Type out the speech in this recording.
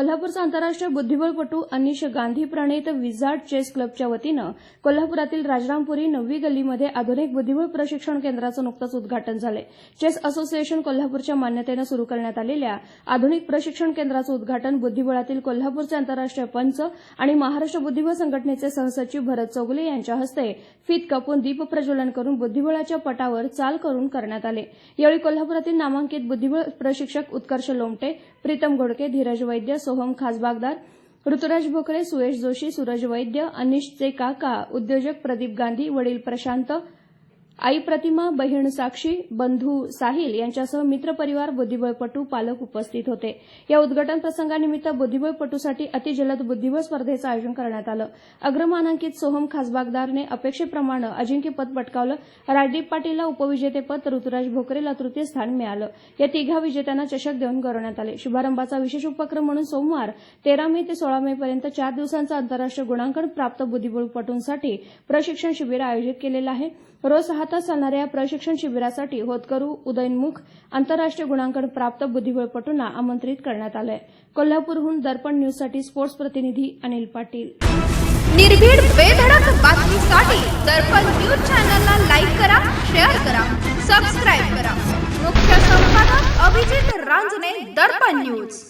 कोल्हापूरचा आंतरराष्ट्रीय बुद्धिबळपटू अनिश गांधी प्रणित विझार्ड चेस क्लबच्या वतीनं कोल्हापुरातील राजरामपुरी नववी गल्लीमध्ये आधुनिक बुद्धिबळ प्रशिक्षण केंद्राचं नुकतंच उद्घाटन झालं. चेस असोसिएशन कोल्हापूरच्या मान्यतेनं सुरू करण्यात आलेल्या आधुनिक प्रशिक्षण केंद्राचं उद्घाटन बुद्धिबळातील कोल्हापूरचे आंतरराष्ट्रीय पंच आणि महाराष्ट्र बुद्धिबळ संघटनेचे सहसचिव भरत चौगुले यांच्या हस्ते फीत कापून दीप प्रज्वलन करून बुद्धिबळाच्या पटावर चाल करून करण्यात आले. यावेळी कोल्हापुरातील नामांकित बुद्धिबळ प्रशिक्षक उत्कर्ष लोमटे प्रीतम घोडके धीरज वैद्य सोहम खासबागदार ऋतुराज भोकरे सुयश जोशी सूरज वैद्य अनिशचे काका उद्योजक प्रदीप गांधी वडील प्रशांत आई प्रतिमा बहीण साक्षी बंधू साहिल यांच्यासह मित्रपरिवार बुद्धिबळपटू पालक उपस्थित होते. या उद्घाटन प्रसंगानिमित्त बुद्धिबळपटूसाठी अतिजलद बुद्धिबळ स्पर्धेचं आयोजन करण्यात आलं. अग्रमानांकित सोहम खासबागदारने अपेक्षेप्रमाणे अजिंक्यपद पटकावलं. राजदीप पाटीलला उपविजेतेपद ऋतुराज भोकरेला तृतीय स्थान मिळालं. या तिघा विजेत्यांना चषक देऊन गौरवण्यात आले. शुभारंभाचा विशेष उपक्रम म्हणून सोमवार तेरा मे ते सोळा मे पर्यंत चार दिवसांचं आंतरराष्ट्रीय गुणांकन प्राप्त बुद्धिबळपटूंसाठी प्रशिक्षण शिबिर आयोजित केलेलं आहे. रोज सहा तास चालणाऱ्या या प्रशिक्षण शिबिरासाठी होतकरू उदयनमुख आंतरराष्ट्रीय गुणांकन प्राप्त बुद्धिबळपटूंना आमंत्रित करण्यात आलंय. कोल्हापूरहून दर्पण न्यूजसाठी स्पोर्ट्स प्रतिनिधी अनिल पाटील. निर्भीड बेधडक बातमीसाठी दर्पण न्यूज चॅनलला लाईक करा शेअर करा सबस्क्राईब करा. मुख्य संपादक अभिजित रांजणे दर्पण न्यूज.